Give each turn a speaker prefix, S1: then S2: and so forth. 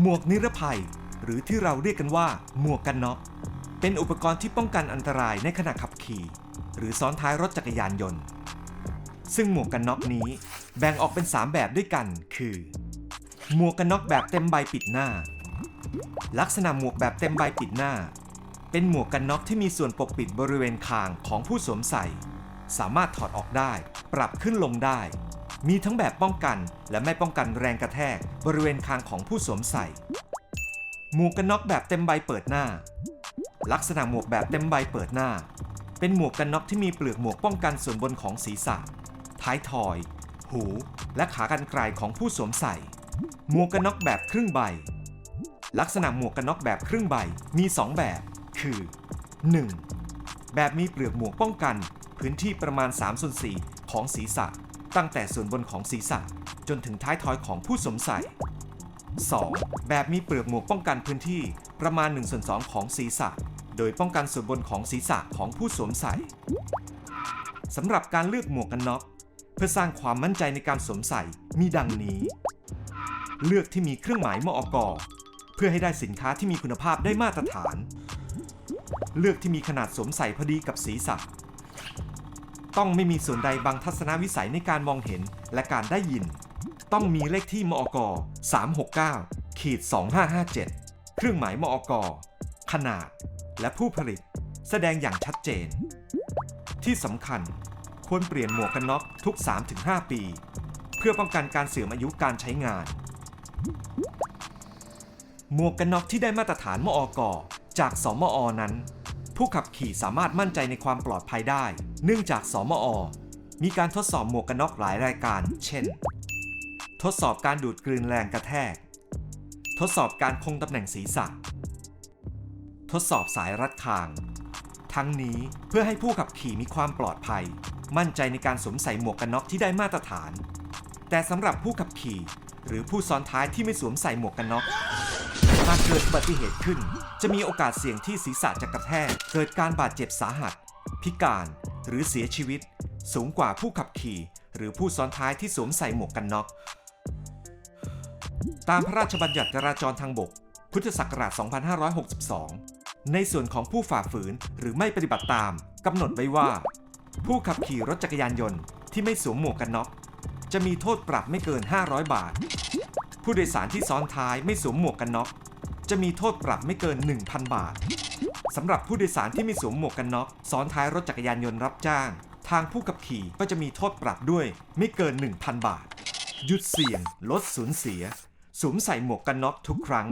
S1: หมวกนิรภัย หรือที่เราเรียกกันว่า หมวกกันน็อกเป็นอุปกรณ์ที่ป้องกันอันตรายในขณะขับขี่ หรือซ้อนท้ายรถจักรยานยนต์ ซึ่งหมวกกันน็อกนี้แบ่งออกเป็น 3 แบบด้วยกันคือ หมวกกันน็อกแบบเต็มใบปิดหน้า ลักษณะหมวกแบบเต็มใบปิดหน้า เป็นหมวกกันน็อกที่มีส่วนปกปิดบริเวณคางของผู้สวมใส่ สามารถถอดออกได้ ปรับขึ้นลงได้ มีทั้งแบบป้องกัน และไม่ป้องกันแรงกระแทก บริเวณคางของผู้สวมใส่ หมวกกันน็อกแบบเต็มใบเปิดหน้า ลักษณะหมวกแบบเต็มใบเปิดหน้า เป็นหมวกกันน็อกที่มีเปลือกหมวกป้องกันส่วนบนของศีรษะ ท้ายทอย หู และขากรรไกรของผู้สวมใส่ หมวกกันน็อกแบบครึ่งใบ ลักษณะหมวกกันน็อกแบบครึ่งใบมี 2 แบบ คือ 1. แบบมีเปลือกหมวกป้องกัน พื้นที่ประมาณ3ส่วน4ของศีรษะ ตั้งแต่ส่วนบนของศีรษะจนถึงท้ายทอยของผู้สวมใส่ 2. แบบมีเปลือกหมวกป้องกันพื้นที่ประมาณ1ส่วน2ของศีรษะ โดยป้องกันส่วนบนของศีรษะของผู้สวมใส่สำหรับการเลือกหมวกกันน็อกเพื่อสร้างความมั่นใจในการสวมใส่มีดังนี้ เลือกที่มีเครื่องหมายมอกเพื่อให้ได้สินค้าที่มีคุณภาพได้มาตรฐาน เลือกที่มีขนาดสวมใส่พอดีกับศีรษะ ต้องไม่มีส่วนใดบังทัศนวิสัยในการมองเห็นและการได้ยิน ต้องมีเลขที่มอก369ขีด2557 เครื่องหมายมอกขนาด และผู้ผลิต แสดงอย่างชัดเจน ที่สำคัญควรเปลี่ยนหมวกกันน็อกทุก 3-5 ปี เพื่อป้องกันการเสื่อมอายุการใช้งาน หมวกกันน็อกที่ได้มาตรฐานมอกจากสมอนั้น ผู้ขับขี่สามารถมั่นใจในความปลอดภัยได้ เนื่องจากสมอ มีการทดสอบหมวกกันน็อกหลายรายการ เช่น ทดสอบการดูดกลืนแรงกระแทก ทดสอบการคงตำแหน่งศีรษะ ทดสอบสายรัดคาง ทั้งนี้เพื่อให้ผู้ขับขี่มีความปลอดภัย มั่นใจในการสวมใส่หมวกกันน็อกที่ได้มาตรฐาน แต่สำหรับผู้ขับขี่ หรือผู้ซ้อนท้ายที่ไม่สวมใส่หมวกกันน็อกากเกิดอุบัติเหตุขึ้น จะมีโอกาสเสี่ยงที่ศีรษะจะกระแทก เกิดการบาดเจ็บสาหัส พิการหรือเสียชีวิต สูงกว่าผู้ขับขี่ หรือผู้ซ้อนท้ายที่สวมใส่หมวกกันน็อก ตามพระราชบัญญัติจราจรทางบก พุทธศักราช 2562 ในส่วนของผู้ฝ่าฝืนหรือไม่ปฏิบัติตามกำหนดไว้ว่า ผู้ขับขี่รถจักรยานยนต์ที่ไม่สวมหมวกกันน็อกจะมีโทษปรับไม่เกิน 500 บาท ผู้โดยสารที่ซ้อนท้ายไม่สวมหมวกกันน็อก จะมีโทษปรับไม่เกิน 1,000 บาทสำหรับผู้โดยสารที่มีสวมหมวกกันน็อกซ้อนท้ายรถจักรยานยนต์รับจ้าง ทางผู้ขับขี่ก็จะมีโทษปรับด้วยไม่เกิน 1,000 บาท หยุดเสี่ยง ลดสูญเสีย สวมใส่หมวกกันน็อกทุกครั้ง